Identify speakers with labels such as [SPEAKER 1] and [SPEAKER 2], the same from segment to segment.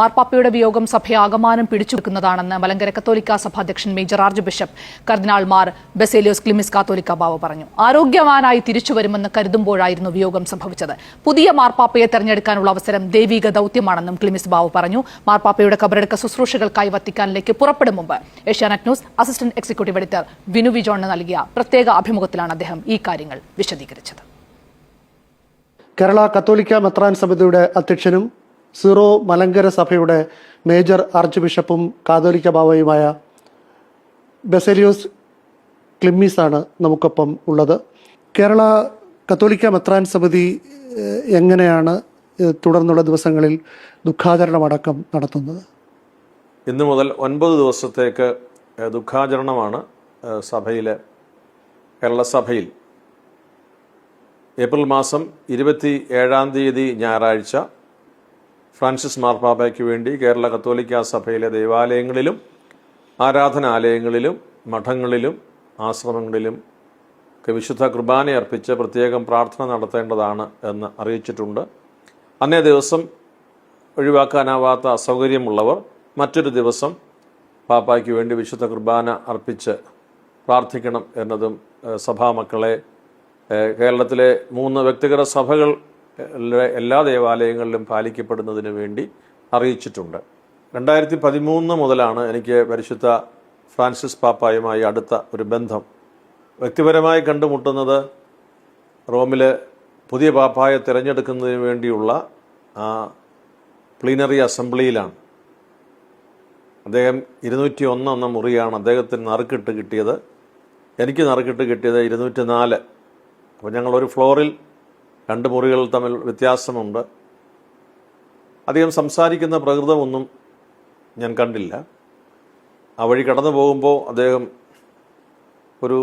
[SPEAKER 1] മാർപ്പാപ്പയുടെ വിയോഗം സഭയെ ആകമാനം പിടിച്ചുവെക്കുന്നതാണെന്ന് മലങ്കര കത്തോലിക്ക സഭ അധ്യക്ഷൻ മേജർ ആർച്ച് ബിഷപ്പ് കർദിനാൾ മാർ ബെസേലിയോസ് ക്ലിമിസ് കാത്തോലിക്ക ബാവ പറഞ്ഞു. ആരോഗ്യവാനായി തിരിച്ചുവരുമെന്ന് കരുതുമ്പോഴായിരുന്നു വിയോഗം സംഭവിച്ചത്. പുതിയ മാർപ്പാപ്പയെ തെരഞ്ഞെടുക്കാനുള്ള അവസരം ദൈവിക ദൌത്യമാണെന്നും ക്ലിമിസ് ബാവു പറഞ്ഞു. മാർപ്പാപ്പയുടെ കബറടക്ക ശുശ്രൂഷകൾക്കായി വത്തിക്കാനിലേക്ക് പുറപ്പെടും മുമ്പ്. Asianet news assistant executive editor Vinu V ജോണിന് നൽകിയ പ്രത്യേക അഭിമുഖത്തിലാണ് അദ്ദേഹം ഈ കാര്യങ്ങൾ വിശദീകരിച്ചത്.
[SPEAKER 2] കേരള കത്തോലിക്ക മെത്രാൻ സമിതിയുടെ അധ്യക്ഷനും സീറോ മലങ്കര സഭയുടെ മേജർ ആർച്ച് ബിഷപ്പും കാതോലിക്ക ബാവയുമായ ബെസലിയോസ് ക്ലിമ്മീസാണ് നമുക്കൊപ്പം ഉള്ളത്. കേരള കത്തോലിക്ക മെത്രാൻ സമിതി എങ്ങനെയാണ് തുടർന്നുള്ള ദിവസങ്ങളിൽ ദുഃഖാചരണമടക്കം നടത്തുന്നത്?
[SPEAKER 3] ഇന്നു മുതൽ ഒൻപത് ദിവസത്തേക്ക് ദുഃഖാചരണമാണ് സഭയിലെ കേരള സഭയിൽ. ഏപ്രിൽ മാസം ഇരുപത്തി ഏഴാം തീയതി ഞായറാഴ്ച ഫ്രാൻസിസ് മാർപ്പാപ്പയ്ക്ക് വേണ്ടി കേരള കത്തോലിക്ക സഭയിലെ ദേവാലയങ്ങളിലും ആരാധനാലയങ്ങളിലും മഠങ്ങളിലും ആശ്രമങ്ങളിലും ഒക്കെ വിശുദ്ധ കുർബാന അർപ്പിച്ച് പ്രത്യേകം പ്രാർത്ഥന നടത്തേണ്ടതാണ് എന്ന് അറിയിച്ചിട്ടുണ്ട്. അന്നേ ദിവസം ഒഴിവാക്കാനാവാത്ത അസൗകര്യമുള്ളവർ മറ്റൊരു ദിവസം പാപ്പയ്ക്ക് വേണ്ടി വിശുദ്ധ കുർബാന അർപ്പിച്ച് പ്രാർത്ഥിക്കണം എന്നതും സഭാമക്കളെ കേരളത്തിലെ മൂന്ന് വ്യക്തിഗത സഭകൾ എല്ലാ ദേവാലയങ്ങളിലും പാലിക്കപ്പെടുന്നതിന് വേണ്ടി അറിയിച്ചിട്ടുണ്ട്. രണ്ടായിരത്തി പതിമൂന്ന് മുതലാണ് എനിക്ക് പരിശുദ്ധ ഫ്രാൻസിസ് പാപ്പായുമായി അടുത്ത ഒരു ബന്ധം വ്യക്തിപരമായി കണ്ടുമുട്ടുന്നത് റോമിൽ പുതിയ പാപ്പായെ തിരഞ്ഞെടുക്കുന്നതിന് വേണ്ടിയുള്ള ആ പ്ലീനറി അസംബ്ലിയിലാണ്. അദ്ദേഹം ഇരുന്നൂറ്റി എന്ന മുറിയാണ് അദ്ദേഹത്തിന് നറുക്കിട്ട് കിട്ടിയത്. എനിക്ക് നറുക്കിട്ട് കിട്ടിയത് ഇരുന്നൂറ്റി നാല് അപ്പോൾ ഞങ്ങളൊരു ഫ്ലോറിൽ രണ്ട് മുറികൾ തമ്മിൽ വ്യത്യാസമുണ്ട്. അധികം സംസാരിക്കുന്ന പ്രകൃതമൊന്നും ഞാൻ കണ്ടില്ല. ആ വഴി കടന്നു പോകുമ്പോൾ അദ്ദേഹം ഒരു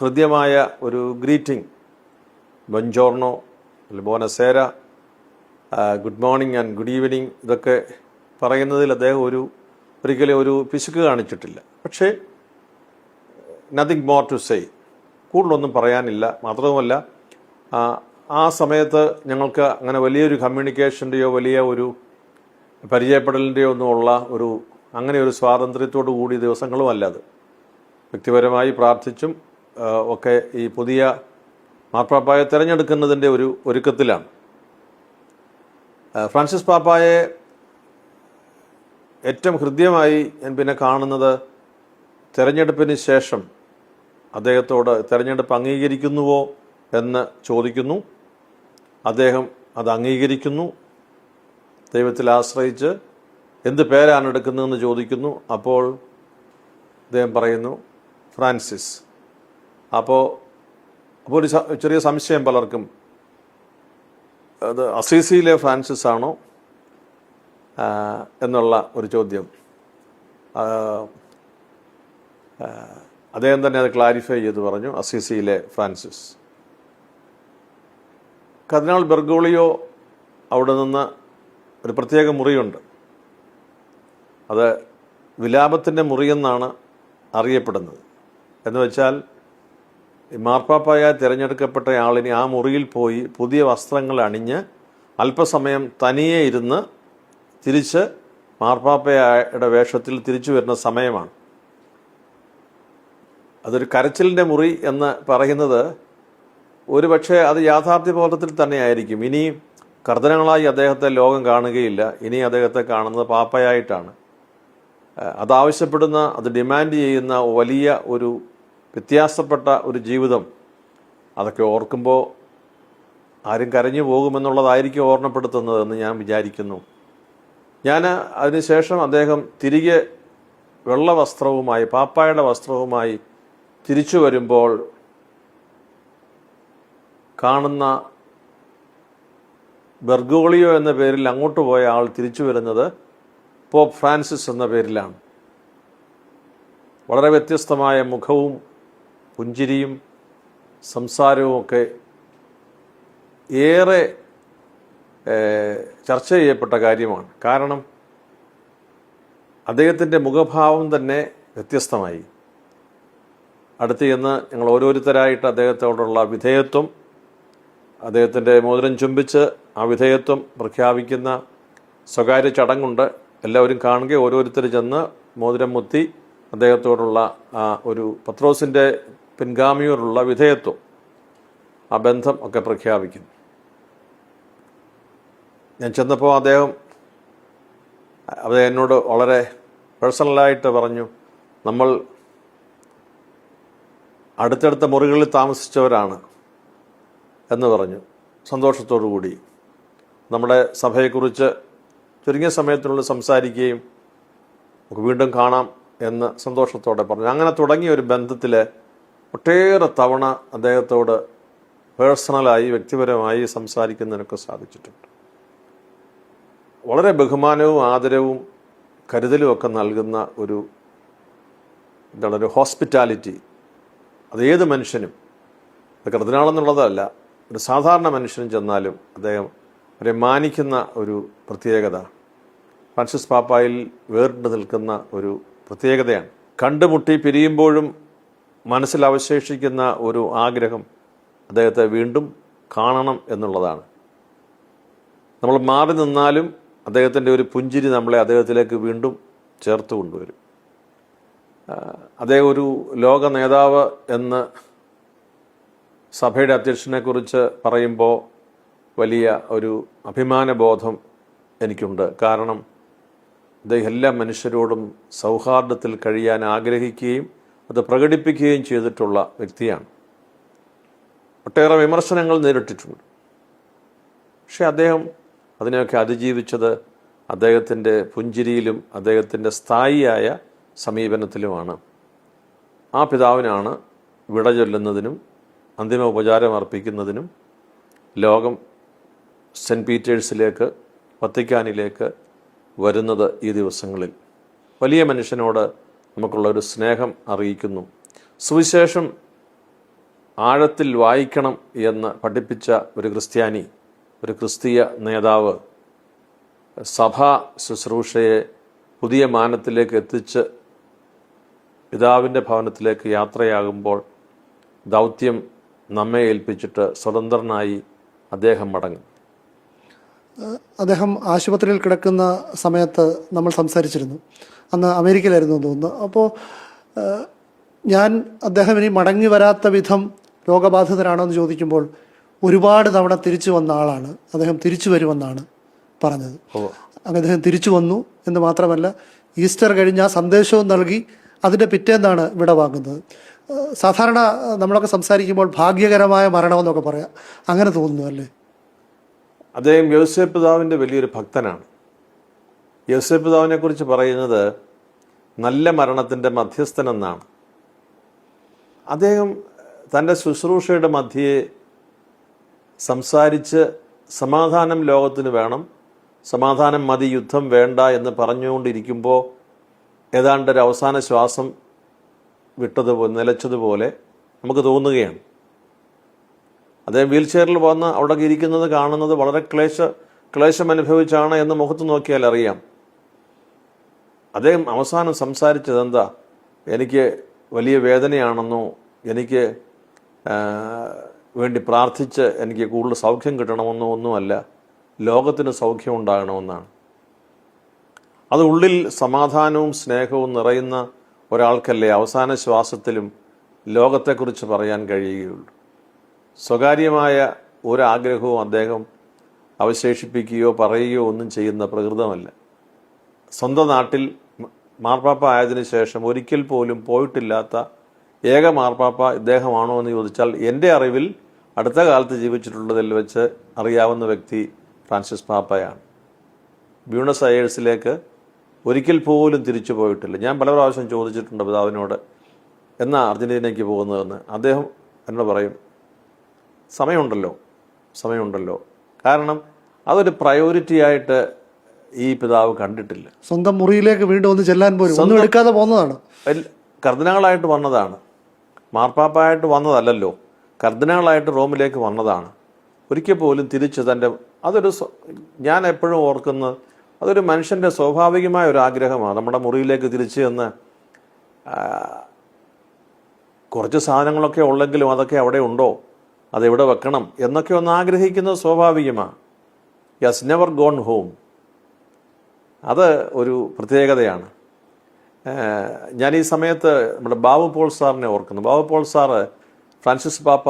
[SPEAKER 3] ഹൃദ്യമായ ഒരു ഗ്രീറ്റിംഗ്. ബൊഞ്ചോർണോ ബോനസേര good morning and good evening ഇതൊക്കെ പറയുന്നതിൽ അദ്ദേഹം ഒരു ഒരിക്കലും ഒരു പിശുക്ക് കാണിച്ചിട്ടില്ല. പക്ഷേ നത്തിങ് മോർ ടു സേ കൂടുതലൊന്നും പറയാനില്ല. മാത്രവുമല്ല ആ, സമയത്ത് ഞങ്ങൾക്ക് അങ്ങനെ വലിയൊരു കമ്മ്യൂണിക്കേഷന്റെയോ വലിയ ഒരു പരിചയപ്പെടലിന്റെയോ ഒന്നും ഉള്ള ഒരു അങ്ങനെ ഒരു സ്വാതന്ത്ര്യത്തോടു കൂടിയ ദിവസങ്ങളും അത്. വ്യക്തിപരമായി പ്രാർത്ഥിച്ചും ഒക്കെ ഈ പുതിയ മാർപ്പാപ്പായെ തിരഞ്ഞെടുക്കുന്നതിന്റെ ഒരു ഒരുക്കത്തിലാണ്. ഫ്രാൻസിസ് പാപ്പായെ ഏറ്റവും ഹൃദ്യമായി ഞാൻ പിന്നെ കാണുന്നത് തിരഞ്ഞെടുപ്പിന് ശേഷം അദ്ദേഹത്തോട് തിരഞ്ഞെടുപ്പ് അംഗീകരിക്കുന്നുവോ എന്ന് ചോദിക്കുന്നു. അദ്ദേഹം അത് അംഗീകരിക്കുന്നു. ദൈവത്തിൽ ആശ്രയിച്ച് എന്ത് പേരാണ് എടുക്കുന്നതെന്ന് ചോദിക്കുന്നു. അപ്പോൾ അദ്ദേഹം പറയുന്നു ഫ്രാൻസിസ്. അപ്പോൾ അപ്പോൾ ഒരു ചെറിയ സംശയം പലർക്കും. അത് അസീസിയിലെ ഫ്രാൻസിസ് ആണോ? എന്നുള്ള ഒരു ചോദ്യം. അദ്ദേഹം തന്നെ അത് ക്ലാരിഫൈ ചെയ്ത് പറഞ്ഞു അസീസിയിലെ ഫ്രാൻസിസ്. കർദിനാൾ ബെർഗോളിയോ അവിടെ നിന്ന് ഒരു പ്രത്യേക മുറിയുണ്ട്. അത് വിലാപത്തിന്റെ മുറിയെന്നാണ് അറിയപ്പെടുന്നത്. എന്ന് വെച്ചാൽ മാർപ്പാപ്പായായി തിരഞ്ഞെടുക്കപ്പെട്ട ആളിനെ ആ മുറിയിൽ പോയി പുതിയ വസ്ത്രങ്ങൾ അണിഞ്ഞ് അല്പസമയം തനിയെ ഇരുന്ന് തിരിച്ച് മാർപ്പാപ്പയുടെ വേഷത്തിൽ തിരിച്ചു വരുന്ന സമയമാണ്. അതൊരു കരച്ചിലിന്റെ മുറി എന്ന് പറയുന്നത് ഒരു പക്ഷേ അത് യാഥാർത്ഥ്യബോധത്തിൽ തന്നെയായിരിക്കും. ഇനി കർദ്ദനങ്ങളായി അദ്ദേഹത്തെ ലോകം കാണുകയില്ല. ഇനി അദ്ദേഹത്തെ കാണുന്നത് പാപ്പയായിട്ടാണ്. അത് അതാവശ്യപ്പെടുന്ന അത് ഡിമാൻഡ് ചെയ്യുന്ന വലിയ ഒരു വ്യത്യാസപ്പെട്ട ഒരു ജീവിതം അതൊക്കെ ഓർക്കുമ്പോൾ ആരും കരഞ്ഞു പോകുമെന്നുള്ളതായിരിക്കും ഓർമ്മപ്പെടുത്തുന്നതെന്ന് ഞാൻ വിചാരിക്കുന്നു. ഞാൻ അതിനുശേഷം അദ്ദേഹം തിരികെ വെള്ള വസ്ത്രവുമായി പാപ്പായുടെ വസ്ത്രവുമായി തിരിച്ചു വരുമ്പോൾ കാണുന്ന ബെർഗോളിയോ എന്ന പേരിൽ അങ്ങോട്ട് പോയ ആൾ തിരിച്ചു വരുന്നത് പോപ്പ് ഫ്രാൻസിസ് എന്ന പേരിലാണ്. വളരെ വ്യത്യസ്തമായ മുഖവും പുഞ്ചിരിയും സംസാരവും ഒക്കെ ഏറെ ചർച്ച ചെയ്യപ്പെട്ട കാര്യമാണ്. കാരണം അദ്ദേഹത്തിന്റെ മുഖഭാവം തന്നെ വ്യത്യസ്തമായി. അടുത്ത് ചെന്ന് ഞങ്ങൾ ഓരോരുത്തരായിട്ട് അദ്ദേഹത്തോടുള്ള വിധേയത്വം അദ്ദേഹത്തിന്റെ മോതിരം ചുംബിച്ച് ആ വിധേയത്വം പ്രഖ്യാപിക്കുന്ന സ്വകാര്യ ചടങ്ങുണ്ട്. എല്ലാവരും കാണുക ഓരോരുത്തർ ചെന്ന് മോതിരം മുത്തി അദ്ദേഹത്തോടുള്ള ആ ഒരു പത്രോസിന്റെ പിൻഗാമിയോടുള്ള വിധേയത്വം ആ ബന്ധം ഒക്കെ പ്രഖ്യാപിക്കുന്നു. ഞാൻ ചെന്നപ്പോൾ അദ്ദേഹം അദ്ദേഹം എന്നോട് വളരെ പേഴ്സണലായിട്ട് പറഞ്ഞു നമ്മൾ അടുത്തടുത്ത മുറികളിൽ താമസിച്ചവരാണ്. എന്ന് പറഞ്ഞു. സന്തോഷത്തോടു കൂടി. നമ്മുടെ സഭയെക്കുറിച്ച് ചുരുങ്ങിയ സമയത്തിനുള്ളിൽ സംസാരിക്കുകയും നമുക്ക് വീണ്ടും കാണാം എന്ന് സന്തോഷത്തോടെ പറഞ്ഞു. അങ്ങനെ തുടങ്ങിയ ഒരു ബന്ധത്തിൽ ഒട്ടേറെ തവണ അദ്ദേഹത്തോട് പേഴ്സണലായി വ്യക്തിപരമായി സംസാരിക്കുന്നതിനൊക്കെ സാധിച്ചിട്ടുണ്ട്. വളരെ ബഹുമാനവും ആദരവും കരുതലും ഒക്കെ നൽകുന്ന ഒരു എന്താണ് ഒരു ഹോസ്പിറ്റാലിറ്റി. അത് ഏത് മനുഷ്യനും അത് കർദിനാളെന്നുള്ളതല്ല ഒരു സാധാരണ മനുഷ്യനും ചെന്നാലും അദ്ദേഹം അവരെ മാനിക്കുന്ന ഒരു പ്രത്യേകത. ഫ്രാൻസിസ് പാപ്പായിൽ വേറിട്ട് നിൽക്കുന്ന ഒരു പ്രത്യേകതയാണ്. കണ്ടുമുട്ടി പിരിയുമ്പോഴും മനസ്സിൽ അവശേഷിക്കുന്ന ഒരു ആഗ്രഹം അദ്ദേഹത്തെ വീണ്ടും കാണണം എന്നുള്ളതാണ്. നമ്മൾ മാറി നിന്നാലും അദ്ദേഹത്തിന്റെ ഒരു പുഞ്ചിരി നമ്മളെ അദ്ദേഹത്തിലേക്ക് വീണ്ടും ചേർത്ത് കൊണ്ടുവരും. അദ്ദേഹം ഒരു ലോക നേതാവ് എന്ന് സഭയുടെ അധ്യക്ഷനെക്കുറിച്ച് പറയുമ്പോൾ വലിയ ഒരു അഭിമാനബോധം എനിക്കുണ്ട്. കാരണം അദ്ദേഹം എല്ലാ മനുഷ്യരോടും സൗഹാർദ്ദത്തിൽ കഴിയാൻ ആഗ്രഹിക്കുകയും അത് പ്രകടിപ്പിക്കുകയും ചെയ്തിട്ടുള്ള വ്യക്തിയാണ്. ഒട്ടേറെ വിമർശനങ്ങൾ നേരിട്ടിട്ടുണ്ട്. പക്ഷെ അദ്ദേഹം അതിനെയൊക്കെ അതിജീവിച്ചത് അദ്ദേഹത്തിന്റെ പുഞ്ചിരിയിലും അദ്ദേഹത്തിന്റെ സ്ഥായിയായ സമീപനത്തിലുമാണ്. ആ പിതാവിനാണ് വിട ചൊല്ലുന്നതിനും അന്തിമ ഉപചാരം അർപ്പിക്കുന്നതിനും ലോകം സെന്റ് പീറ്റേഴ്സിലേക്ക് വത്തിക്കാനിലേക്ക് വരുന്നത് ഈ ദിവസങ്ങളിൽ. വലിയ മനുഷ്യനോട് നമുക്കുള്ള ഒരു സ്നേഹം അറിയിക്കുന്നു. സുവിശേഷം ആഴത്തിൽ വായിക്കണം എന്ന് പഠിപ്പിച്ച ഒരു ക്രിസ്ത്യാനി ഒരു ക്രിസ്തീയ നേതാവ് സഭാ ശുശ്രൂഷയെ പുതിയ മാനത്തിലേക്ക് എത്തിച്ച് പിതാവിന്റെ ഭവനത്തിലേക്ക് യാത്രയാകുമ്പോൾ ദൗത്യം നമ്മെ ഏൽപ്പിച്ചിട്ട് സ്വതന്ത്രനായി അദ്ദേഹം മടങ്ങും.
[SPEAKER 2] അദ്ദേഹം ആശുപത്രിയിൽ കിടക്കുന്ന സമയത്ത് നമ്മൾ സംസാരിച്ചിരുന്നു. അന്ന് അമേരിക്കയിലായിരുന്നു തോന്നുന്നു. അപ്പോൾ ഞാൻ അദ്ദേഹം ഇനി മടങ്ങി വരാത്ത വിധം രോഗബാധിതരാണോ എന്ന് ചോദിക്കുമ്പോൾ ഒരുപാട് തവണ തിരിച്ചു വന്ന ആളാണ്. അദ്ദേഹം തിരിച്ചു വരുമെന്നാണ് പറഞ്ഞത്. അങ്ങനെ അദ്ദേഹം തിരിച്ചു വന്നു എന്ന് മാത്രമല്ല ഈസ്റ്റർ കഴിഞ്ഞ് ആ സന്ദേശവും നൽകി അതിന്റെ പിറ്റേന്നാണ് വിട വാങ്ങുന്നത് ഏഹ് സാധാരണ നമ്മളൊക്കെ സംസാരിക്കുമ്പോൾ ഭാഗ്യകരമായ മരണമെന്നൊക്കെ പറയാം. അങ്ങനെ തോന്നുന്നു അല്ലേ?
[SPEAKER 3] അദ്ദേഹം യോസേഫ് പിതാവിന്റെ വലിയൊരു ഭക്തനാണ്. യോസേഫ് പിതാവിനെ കുറിച്ച് പറയുന്നത് നല്ല മരണത്തിന്റെ മധ്യസ്ഥൻ എന്നാണ് അദ്ദേഹം തന്റെ ശുശ്രൂഷയുടെ മധ്യയെ സംസാരിച്ച് സമാധാനം ലോകത്തിന് വേണം സമാധാനം മതി യുദ്ധം വേണ്ട എന്ന് പറഞ്ഞുകൊണ്ടിരിക്കുമ്പോൾ ഏതാണ്ട് ഒരു അവസാന ശ്വാസം വിട്ടതുപോലെ നിലച്ചതുപോലെ നമുക്ക് തോന്നുകയാണ്. അദ്ദേഹം വീൽ ചെയറിൽ വന്ന് അവിടെ ഇരിക്കുന്നത് കാണുന്നത് വളരെ ക്ലേശ ക്ലേശം അനുഭവിച്ചാണ് എന്ന് മുഖത്ത് നോക്കിയാൽ അറിയാം. അദ്ദേഹം അവസാനം സംസാരിച്ചത് എന്താ? എനിക്ക് വലിയ വേദനയാണെന്നോ എനിക്ക് വേണ്ടി പ്രാർത്ഥിച്ച് എനിക്ക് കൂടുതൽ സൗഖ്യം കിട്ടണമെന്നോ ഒന്നുമല്ല ലോകത്തിന് സൗഖ്യം ഉണ്ടാകണമെന്നാണ്. അത് ഉള്ളിൽ സമാധാനവും സ്നേഹവും നിറയുന്ന ഒരാൾക്കല്ലേ അവസാന ശ്വാസത്തിലും ലോകത്തെക്കുറിച്ച് പറയാൻ കഴിയുകയുള്ളൂ. സ്വകാര്യമായ ഒരാഗ്രഹവും അദ്ദേഹം അവശേഷിപ്പിക്കുകയോ പറയുകയോ ഒന്നും ചെയ്യുന്ന പ്രകൃതമല്ല. സ്വന്തം നാട്ടിൽ മാർപ്പാപ്പ ആയതിനു ശേഷം ഒരിക്കൽ പോലും പോയിട്ടില്ലാത്ത ഏക മാർപ്പാപ്പ ഇദ്ദേഹമാണോ എന്ന് ചോദിച്ചാൽ എന്റെ അറിവിൽ അടുത്ത കാലത്ത് ജീവിച്ചിട്ടുള്ളതിൽ വെച്ച് അറിയാവുന്ന വ്യക്തി ഫ്രാൻസിസ് പാപ്പയാണ്. ബ്യൂണസ് അയേഴ്സിലേക്ക് ഒരിക്കൽ പോലും തിരിച്ചു പോയിട്ടില്ല. ഞാൻ പല പ്രാവശ്യം ചോദിച്ചിട്ടുണ്ട് പിതാവിനോട് എന്നാ അർജന്റീനയ്ക്ക് പോകുന്നതെന്ന്? അദ്ദേഹം എന്നോട് പറയും സമയമുണ്ടല്ലോ സമയമുണ്ടല്ലോ. കാരണം അതൊരു പ്രയോറിറ്റി ആയിട്ട് ഈ പിതാവ് കണ്ടിട്ടില്ല.
[SPEAKER 2] സ്വന്തം മുറിയിലേക്ക് വീണ്ടും ഒന്ന് ചെല്ലാൻ പോലും ഒന്നും എടുക്കാതെ പോകുന്നതാണ്.
[SPEAKER 3] കർദിനാളായിട്ട് വന്നതാണ്. മാർപ്പാപ്പായിട്ട് വന്നതല്ലല്ലോ. കർദിനാളായിട്ട് റോമിലേക്ക് വന്നതാണ്. ഒരിക്കൽ പോലും തിരിച്ച് തന്റെ അതൊരു ഞാൻ എപ്പോഴും ഓർക്കുന്നത് അതൊരു മനുഷ്യന്റെ സ്വാഭാവികമായ ഒരു ആഗ്രഹമാണ്. നമ്മുടെ മുറിയിലേക്ക് തിരിച്ചു ചെന്ന് കുറച്ച് സാധനങ്ങളൊക്കെ ഉള്ളെങ്കിലും അതൊക്കെ അവിടെ ഉണ്ടോ? അതെവിടെ വെക്കണം? എന്നൊക്കെ ഒന്ന് ആഗ്രഹിക്കുന്നത് സ്വാഭാവികമാണ്. യസ് നെവർ ഗോൺ ഹോം അത് ഒരു പ്രത്യേകതയാണ്. ഞാൻ ഈ സമയത്ത് നമ്മുടെ ബാബു പോൾ സാറിനെ ഓർക്കുന്നു. ബാബു പോൾ സാറ് ഫ്രാൻസിസ് പാപ്പ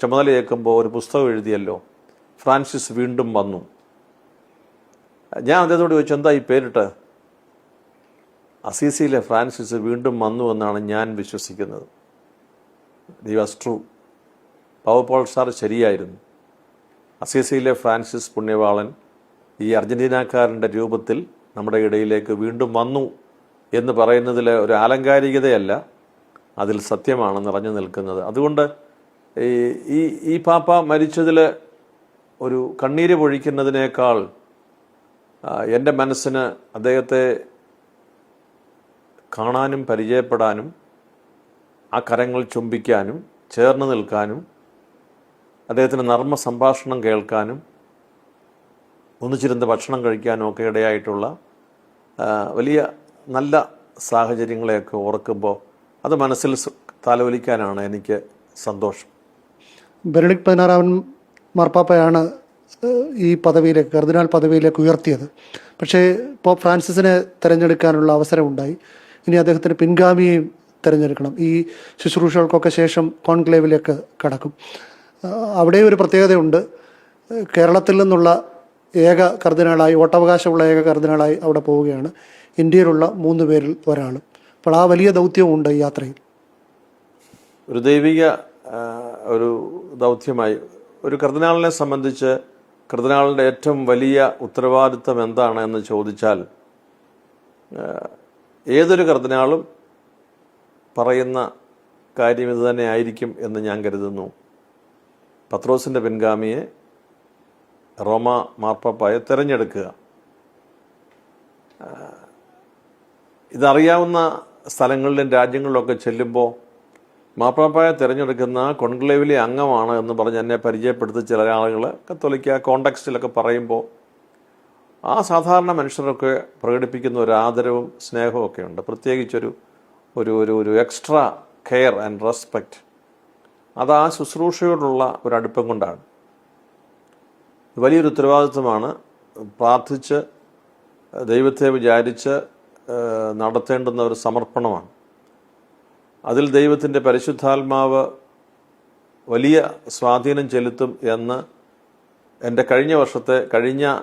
[SPEAKER 3] ചുമതലയേക്കുമ്പോൾ ഒരു പുസ്തകം എഴുതിയല്ലോ. ഫ്രാൻസിസ് വീണ്ടും വന്നു. ഞാൻ അദ്ദേഹത്തോട് ചോദിച്ചു എന്താ ഈ പേരിട്ട്? അസീസിയിലെ ഫ്രാൻസിസ് വീണ്ടും വന്നു എന്നാണ് ഞാൻ വിശ്വസിക്കുന്നത്. The was true Babu Paul sir ശരിയായിരുന്നു. അസീസിയിലെ ഫ്രാൻസിസ് പുണ്യവാളൻ ഈ അർജന്റീനക്കാരന്റെ രൂപത്തിൽ നമ്മുടെ ഇടയിലേക്ക് വീണ്ടും വന്നു എന്ന് പറയുന്നതിൽ ഒരു ആലങ്കാരികതയല്ല അതിൽ സത്യമാണ് നിറഞ്ഞു നിൽക്കുന്നത്. അതുകൊണ്ട് ഈ ഈ പാപ്പ മരിച്ചതിൽ ഒരു കണ്ണീര് പൊഴിക്കുന്നതിനേക്കാൾ എന്റെ മനസ്സിന് അദ്ദേഹത്തെ കാണാനും പരിചയപ്പെടാനും ആ കരങ്ങൾ ചുംബിക്കാനും ചേർന്ന് നിൽക്കാനും അദ്ദേഹത്തിന് നർമ്മ സംഭാഷണം കേൾക്കാനും ഒന്നിച്ചിരുന്ന് ഭക്ഷണം കഴിക്കാനും ഒക്കെ ഇടയായിട്ടുള്ള വലിയ നല്ല സാഹചര്യങ്ങളെയൊക്കെ ഓർക്കുമ്പോൾ അത് മനസ്സിൽ തലവലിക്കാനാണ് എനിക്ക് സന്തോഷം.
[SPEAKER 2] ബെനഡിക് പതിനാറാമൻ മാർപ്പാപ്പയാണ് ഈ പദവിയിലേക്ക് കർദിനാൾ പദവിയിലേക്ക് ഉയർത്തിയത്. പക്ഷേ പോപ്പ് ഫ്രാൻസിസിനെ തിരഞ്ഞെടുക്കാനുള്ള അവസരമുണ്ടായി. ഇനി അദ്ദേഹത്തിന് പിൻഗാമിയെയും തിരഞ്ഞെടുക്കണം. ഈ ശുശ്രൂഷകൾക്കൊക്കെ ശേഷം കോൺക്ലേവിലേക്ക് കടക്കും. അവിടെ ഒരു പ്രത്യേകതയുണ്ട്. കേരളത്തിൽ നിന്നുള്ള ഏക കർദിനാളായി വോട്ടവകാശമുള്ള ഏക കർദിനാളായി അവിടെ പോവുകയാണ്. ഇന്ത്യയിലുള്ള മൂന്ന് പേരിൽ ഒരാൾ. അപ്പോൾ ആ വലിയ ദൗത്യവും ഉണ്ട് ഈ യാത്രയിൽ.
[SPEAKER 3] ഒരു ദൈവിക ഒരു ദൗത്യമായി. ഒരു കർദിനാളിനെ സംബന്ധിച്ച് കർദിനാളിന്റെ ഏറ്റവും വലിയ ഉത്തരവാദിത്തം എന്താണ് എന്ന് ചോദിച്ചാൽ ഏതൊരു കർദിനാളും പറയുന്ന കാര്യം ഇത് തന്നെ ആയിരിക്കും എന്ന് ഞാൻ കരുതുന്നു. പത്രോസിന്റെ പിൻഗാമിയെ റോമ മാർപ്പാപ്പായെ തിരഞ്ഞെടുക്കുക. ഇതറിയാവുന്ന സ്ഥലങ്ങളിലും രാജ്യങ്ങളിലൊക്കെ ചെല്ലുമ്പോൾ മാപ്പാപ്പായെ തിരഞ്ഞെടുക്കുന്ന കോൺക്ലേവിലെ അംഗമാണ് എന്ന് പറഞ്ഞ് എന്നെ പരിചയപ്പെടുത്തി ചില ആളുകൾ കത്തോലിക്ക കോണ്ടക്സ്റ്റിലൊക്കെ പറയുമ്പോൾ ആ സാധാരണ മനുഷ്യരൊക്കെ പ്രകടിപ്പിക്കുന്ന ഒരു ആദരവും സ്നേഹവും ഒക്കെ ഉണ്ട്. പ്രത്യേകിച്ചൊരു ഒരു ഒരു ഒരു എക്സ്ട്രാ കെയർ ആൻഡ് റെസ്പെക്റ്റ് അത് ആ ശുശ്രൂഷയോടുള്ള ഒരു അടുപ്പം കൊണ്ടാണ്. വലിയൊരു ഉത്തരവാദിത്വമാണ് പ്രാർത്ഥിച്ച് ദൈവത്തെ വിചാരിച്ച് നടത്തേണ്ടുന്ന ഒരു സമർപ്പണമാണ്. അതിൽ ദൈവത്തിന്റെ പരിശുദ്ധാത്മാവ് വലിയ സ്വാധീനം ചെലുത്തും എന്ന് എന്റെ കഴിഞ്ഞ വർഷത്തെ കഴിഞ്ഞ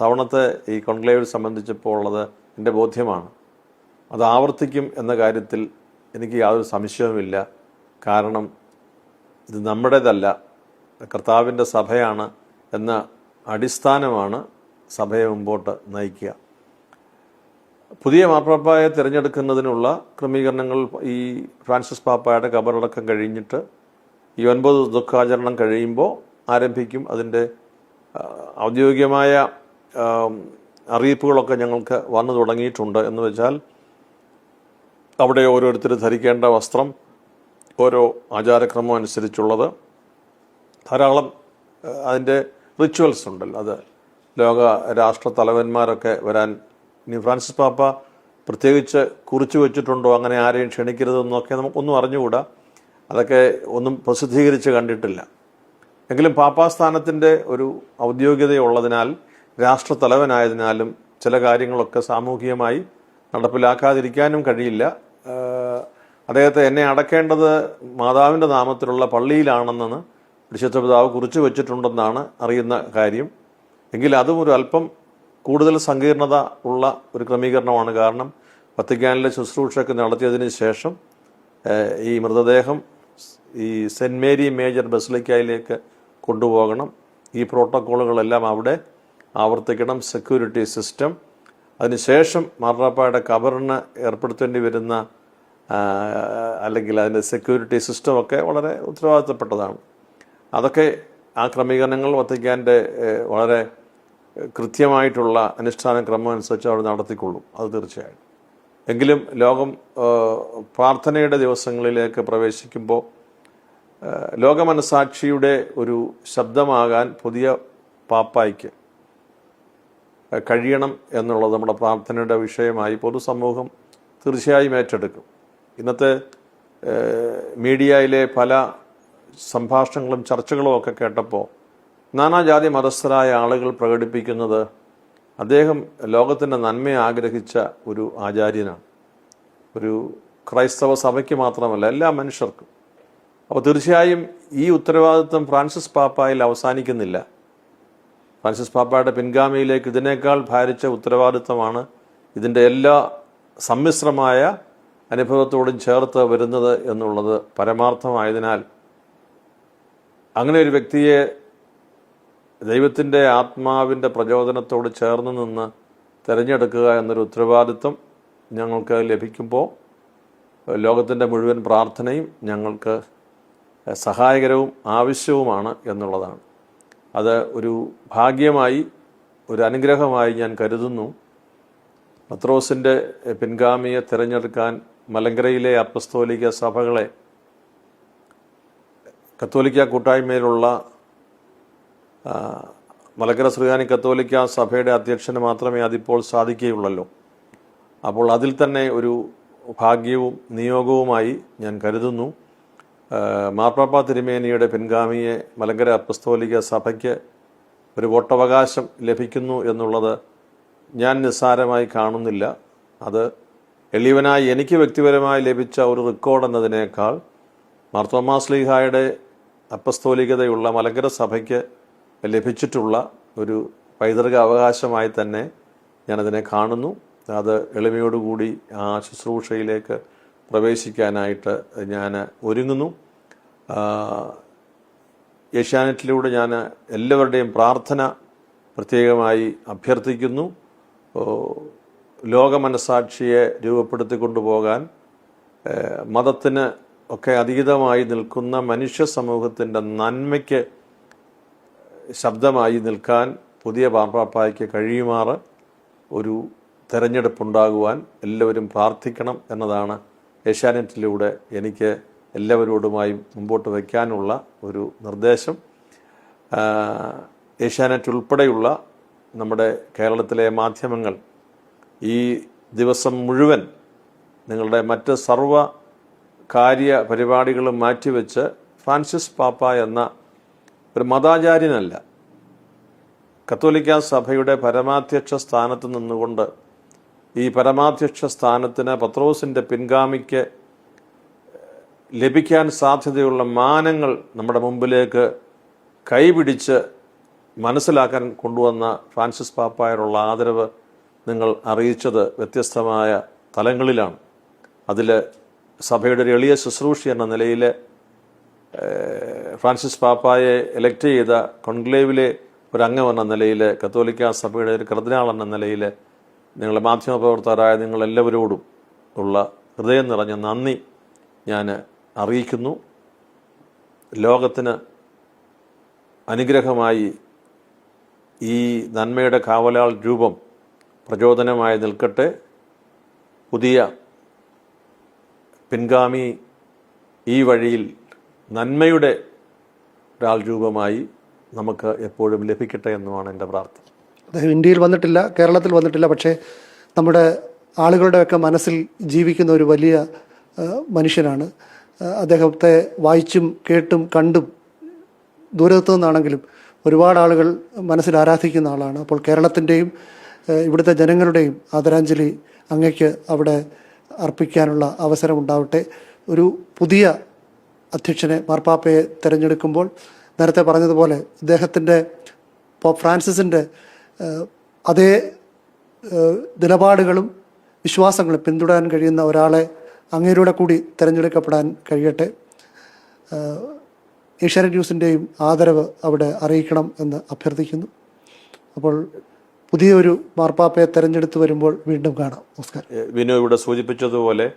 [SPEAKER 3] തവണത്തെ ഈ കോൺക്ലേവ് സംബന്ധിച്ചപ്പോൾ ഉള്ളത് എന്റെ ബോധ്യമാണ്. അത് ആവർത്തിക്കും എന്ന കാര്യത്തിൽ എനിക്ക് യാതൊരു സംശയവുമില്ല. കാരണം ഇത് നമ്മുടേതല്ല. കർത്താവിന്റെ സഭയാണ് എന്ന അടിസ്ഥാനമാണ് സഭയെ മുമ്പോട്ട് നയിക്കുക. പുതിയ മാർപ്പാപ്പായെ തിരഞ്ഞെടുക്കുന്നതിനുള്ള ക്രമീകരണങ്ങൾ ഈ ഫ്രാൻസിസ് പാപ്പായുടെ കബറടക്കം കഴിഞ്ഞിട്ട് ഈ ഒൻപത് ദുഃഖാചരണം കഴിയുമ്പോൾ ആരംഭിക്കും. അതിന്റെ ഔദ്യോഗികമായ അറിയിപ്പുകളൊക്കെ ഞങ്ങൾക്ക് വന്നു തുടങ്ങിയിട്ടുണ്ട് എന്ന് വെച്ചാൽ അവിടെ ഓരോരുത്തർ ധരിക്കേണ്ട വസ്ത്രം ഓരോ ആചാരക്രമം അനുസരിച്ചുള്ളത്. ധാരാളം അതിന്റെ റിച്വൽസ് ഉണ്ടല്ലോ. അത് ലോക രാഷ്ട്ര തലവന്മാരൊക്കെ വരാൻ ഇനി ഫ്രാൻസിസ് പാപ്പ പ്രത്യേകിച്ച് കുറിച്ചു വെച്ചിട്ടുണ്ടോ അങ്ങനെ ആരെയും ക്ഷണിക്കരുതെന്നൊക്കെ നമുക്കൊന്നും അറിഞ്ഞുകൂടാ. അതൊക്കെ ഒന്നും പ്രസിദ്ധീകരിച്ച് കണ്ടിട്ടില്ല. എങ്കിലും പാപ്പാസ്ഥാനത്തിന്റെ ഒരു ഔദ്യോഗികതയുള്ളതിനാൽ രാഷ്ട്രത്തലവനായതിനാലും ചില കാര്യങ്ങളൊക്കെ സാമൂഹികമായി നടപ്പിലാക്കാതിരിക്കാനും കഴിയില്ല. അദ്ദേഹത്തെ എന്നെ അടക്കേണ്ടത് മാതാവിന്റെ നാമത്തിലുള്ള പള്ളിയിലാണെന്ന് വിശുദ്ധ പിതാവ് കുറിച്ചു വെച്ചിട്ടുണ്ടെന്നാണ് അറിയുന്ന കാര്യം. എങ്കിൽ അതും ഒരു അല്പം കൂടുതൽ സങ്കീർണത ഉള്ള ഒരു ക്രമീകരണമാണ് കാരണം വത്തിക്കാനിലെ ശുശ്രൂഷയൊക്കെ നടത്തിയതിന് ശേഷം ഈ മൃതദേഹം ഈ സെന്റ് മേരി മേജർ ബസിലിക്കയിലേക്ക് കൊണ്ടുപോകണം. ഈ പ്രോട്ടോക്കോളുകളെല്ലാം അവിടെ ആവർത്തിക്കണം. Security system. അതിനുശേഷം മാർപ്പാപ്പയുടെ കബറിന് ഏർപ്പെടുത്തേണ്ടി വരുന്ന അല്ലെങ്കിൽ അതിന്റെ സെക്യൂരിറ്റി സിസ്റ്റമൊക്കെ വളരെ ഉത്തരവാദിത്തപ്പെട്ടതാണ്. അതൊക്കെ ആ ക്രമീകരണങ്ങൾ വത്തിക്കാന്റെ വളരെ കൃത്യമായിട്ടുള്ള അനുഷ്ഠാന ക്രമം അനുസരിച്ച് അവർ നടത്തിക്കൊള്ളും. അത് തീർച്ചയായും എങ്കിലും ലോകം പ്രാർത്ഥനയുടെ ദിവസങ്ങളിലേക്ക് പ്രവേശിക്കുമ്പോൾ ലോകമനസാക്ഷിയുടെ ഒരു ശബ്ദമാകാൻ പുതിയ പാപ്പായ്ക്ക് കഴിയണം എന്നുള്ളത് നമ്മുടെ പ്രാർത്ഥനയുടെ വിഷയമായി പൊതുസമൂഹം തീർച്ചയായും ഏറ്റെടുക്കും. ഇന്നത്തെ മീഡിയയിലെ പല സംഭാഷണങ്ങളും ചർച്ചകളും ഒക്കെ കേട്ടപ്പോൾ നാനാജാതി മതസ്ഥരായ ആളുകൾ പ്രകടിപ്പിക്കുന്നത് അദ്ദേഹം ലോകത്തിന്റെ നന്മയെ ആഗ്രഹിച്ച ഒരു ആചാര്യനാണ്. ഒരു ക്രൈസ്തവ സഭയ്ക്ക് മാത്രമല്ല എല്ലാ മനുഷ്യർക്കും. അപ്പോൾ തീർച്ചയായും ഈ ഉത്തരവാദിത്വം ഫ്രാൻസിസ് പാപ്പായിൽ അവസാനിക്കുന്നില്ല. ഫ്രാൻസിസ് പാപ്പായുടെ പിൻഗാമിയിലേക്ക് ഇതിനേക്കാൾ ഭാരിച്ച ഉത്തരവാദിത്വമാണ് ഇതിന്റെ എല്ലാ സമ്മിശ്രമായ അനുഭവത്തോടും ചേർത്ത് വരുന്നത് എന്നുള്ളത് പരമാർത്ഥമായതിനാൽ അങ്ങനെ ഒരു വ്യക്തിയെ ദൈവത്തിന്റെ ആത്മാവിന്റെ പ്രചോദനത്തോട് ചേർന്ന് നിന്ന് തിരഞ്ഞെടുക്കുക എന്നൊരു ഉത്തരവാദിത്വം ഞങ്ങൾക്ക് ലഭിക്കുമ്പോൾ ലോകത്തിന്റെ മുഴുവൻ പ്രാർത്ഥനയും ഞങ്ങൾക്ക് സഹായകരവും ആവശ്യവുമാണ് എന്നുള്ളതാണ്. അത് ഒരു ഭാഗ്യമായി ഒരു അനുഗ്രഹമായി ഞാൻ കരുതുന്നു. പത്രോസിന്റെ പിൻഗാമിയെ തിരഞ്ഞെടുക്കാൻ മലങ്കരയിലെ അപ്പസ്തോലിക സഭകളെ കത്തോലിക്ക കൂട്ടായ്മയിലുള്ള ആ, മലങ്കര ശ്രീകാനി കത്തോലിക്ക സഭയുടെ അധ്യക്ഷന് മാത്രമേ അതിപ്പോൾ സാധിക്കുകയുള്ളല്ലോ. അപ്പോൾ അതിൽ തന്നെ ഒരു ഭാഗ്യവും നിയോഗവുമായി ഞാൻ കരുതുന്നു. മാർപ്പാപ്പ തിരുമേനിയുടെ പിൻഗാമിയെ മലങ്കര അപ്പസ്തോലിക സഭയ്ക്ക് ഒരു വോട്ടവകാശം ലഭിക്കുന്നു എന്നുള്ളത് ഞാൻ നിസ്സാരമായി കാണുന്നില്ല. അത് എളിയവനായി എനിക്ക് വ്യക്തിപരമായി ലഭിച്ച ഒരു റെക്കോർഡ് എന്നതിനേക്കാൾ മാർത്തോമാ സ്ലീഹായുടെ അപ്പസ്തോലികതയുള്ള മലങ്കര സഭയ്ക്ക് ലഭിച്ചിട്ടുള്ള ഒരു പൈതൃക അവകാശമായി തന്നെ ഞാനതിനെ കാണുന്നു. അത് എളിമയോടുകൂടി ആ ശുശ്രൂഷയിലേക്ക് പ്രവേശിക്കാനായിട്ട് ഞാൻ ഒരുങ്ങുന്നു. ഏഷ്യാനെറ്റിലൂടെ ഞാൻ എല്ലാവരുടെയും പ്രാർത്ഥന പ്രത്യേകമായി അഭ്യർത്ഥിക്കുന്നു. ലോക മനസാക്ഷിയെ രൂപപ്പെടുത്തി കൊണ്ടുപോകാൻ മതത്തിന് ഒക്കെ അതീതമായി നിൽക്കുന്ന മനുഷ്യ സമൂഹത്തിന്റെ നന്മയ്ക്ക് ശബ്ദമായി നിൽക്കാൻ പുതിയ മാർപ്പാപ്പായ്ക്ക് കഴിയുമാറ് ഒരു തെരഞ്ഞെടുപ്പുണ്ടാകുവാൻ എല്ലാവരും പ്രാർത്ഥിക്കണം എന്നതാണ് ഏഷ്യാനെറ്റിലൂടെ എനിക്ക് എല്ലാവരോടുമായി മുമ്പോട്ട് വയ്ക്കാനുള്ള ഒരു നിർദ്ദേശം. ഏഷ്യാനെറ്റ് ഉൾപ്പെടെയുള്ള നമ്മുടെ കേരളത്തിലെ മാധ്യമങ്ങൾ ഈ ദിവസം മുഴുവൻ നിങ്ങളുടെ മറ്റ് സർവ കാര്യ പരിപാടികളും മാറ്റിവെച്ച് ഫ്രാൻസിസ് പാപ്പ എന്ന ഒരു മതാചാര്യനല്ല. കത്തോലിക്ക സഭയുടെ പരമാധ്യക്ഷ സ്ഥാനത്ത് നിന്നുകൊണ്ട് ഈ പരമാധ്യക്ഷ സ്ഥാനത്തിന് പത്രോസിന്റെ പിൻഗാമിക്ക് ലഭിക്കാൻ സാധ്യതയുള്ള മാനങ്ങൾ നമ്മുടെ മുമ്പിലേക്ക് കൈപിടിച്ച് മനസ്സിലാക്കാൻ കൊണ്ടുവന്ന ഫ്രാൻസിസ് പാപ്പായോടുള്ള ആദരവ് നിങ്ങൾ അറിയിച്ചത് വ്യത്യസ്തമായ തലങ്ങളിലാണ്. അതിൽ സഭയുടെ ഒരു എളിയ ശുശ്രൂഷ എന്ന നിലയിൽ ഫ്രാൻസിസ് പാപ്പായെ എലക്ട് ചെയ്ത കോൺക്ലേവിലെ ഒരു അംഗം എന്ന നിലയിൽ കത്തോലിക്ക സഭയുടെ ഒരു കർദിനാൾ എന്ന നിലയിൽ നിങ്ങളുടെ മാധ്യമപ്രവർത്തകരായ നിങ്ങളെല്ലാവരോടും ഉള്ള ഹൃദയം നിറഞ്ഞ നന്ദി ഞാൻ അറിയിക്കുന്നു. ലോകത്തിന് അനുഗ്രഹമായി ഈ നന്മയുടെ കാവലാൾ രൂപം പ്രചോദനമായി നിൽക്കട്ടെ. പുതിയ പിൻഗാമി ഈ വഴിയിൽ നന്മയുടെ ഒരാൾ രൂപമായി നമുക്ക് എപ്പോഴും ലഭിക്കട്ടെ എന്നുമാണ് എന്റെ പ്രാർത്ഥന.
[SPEAKER 2] അദ്ദേഹം ഇന്ത്യയിൽ വന്നിട്ടില്ല കേരളത്തിൽ വന്നിട്ടില്ല പക്ഷേ നമ്മുടെ ആളുകളുടെയൊക്കെ മനസ്സിൽ ജീവിക്കുന്ന ഒരു വലിയ മനുഷ്യനാണ്. അദ്ദേഹത്തെ വായിച്ചും കേട്ടും കണ്ടും ദൂരത്തു നിന്നാണെങ്കിലും ഒരുപാട് ആളുകൾ മനസ്സിൽ ആരാധിക്കുന്ന ആളാണ്. അപ്പോൾ കേരളത്തിന്റെയും ഇവിടുത്തെ ജനങ്ങളുടെയും ആദരാഞ്ജലി അങ്ങയ്ക്ക് അവിടെ അർപ്പിക്കാനുള്ള അവസരം ഉണ്ടാവട്ടെ ഒരു പുതിയ അധ്യക്ഷനെ മാർപ്പാപ്പയെ തിരഞ്ഞെടുക്കുമ്പോൾ നേരത്തെ പറഞ്ഞതുപോലെ ഇദ്ദേഹത്തിന്റെ പോപ്പ് ഫ്രാൻസിസിന്റെ അതേ നിലപാടുകളും വിശ്വാസങ്ങളും പിന്തുടരാൻ കഴിയുന്ന ഒരാളെ അങ്ങേരൂടെ കൂടി തിരഞ്ഞെടുക്കപ്പെടാൻ കഴിയട്ടെ. ഏഷ്യാനെറ്റ് ന്യൂസിന്റെയും ആദരവ് അവിടെ അറിയിക്കണം എന്ന് അഭ്യർത്ഥിക്കുന്നു. അപ്പോൾ പുതിയൊരു മാർപ്പാപ്പയെ തിരഞ്ഞെടുത്ത് വരുമ്പോൾ വീണ്ടും കാണാം. നമസ്കാരം.
[SPEAKER 3] വിനു ഇവിടെ സൂചിപ്പിച്ചതുപോലെ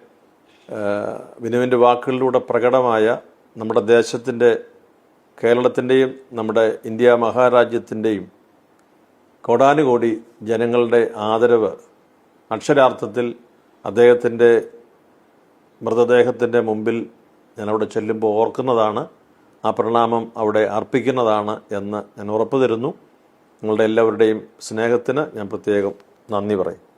[SPEAKER 3] വിനുവിന്റെ വാക്കുകളിലൂടെ പ്രകടമായ നമ്മുടെ ദേശത്തിന്റെ കേരളത്തിന്റെയും നമ്മുടെ ഇന്ത്യ മഹാരാജ്യത്തിന്റെയും കോടാനുകോടി ജനങ്ങളുടെ ആദരവ്. അക്ഷരാർത്ഥത്തിൽ അദ്ദേഹത്തിന്റെ മൃതദേഹത്തിന്റെ മുമ്പിൽ ഞാനവിടെ ചെല്ലുമ്പോൾ ഓർക്കുന്നതാണ് ആ പ്രണാമം അവിടെ അർപ്പിക്കുന്നതാണ് എന്ന് ഞാൻ ഉറപ്പു തരുന്നു നിങ്ങളുടെ എല്ലാവരുടെയും സ്നേഹത്തിന് ഞാൻ പ്രത്യേകം നന്ദി പറയും.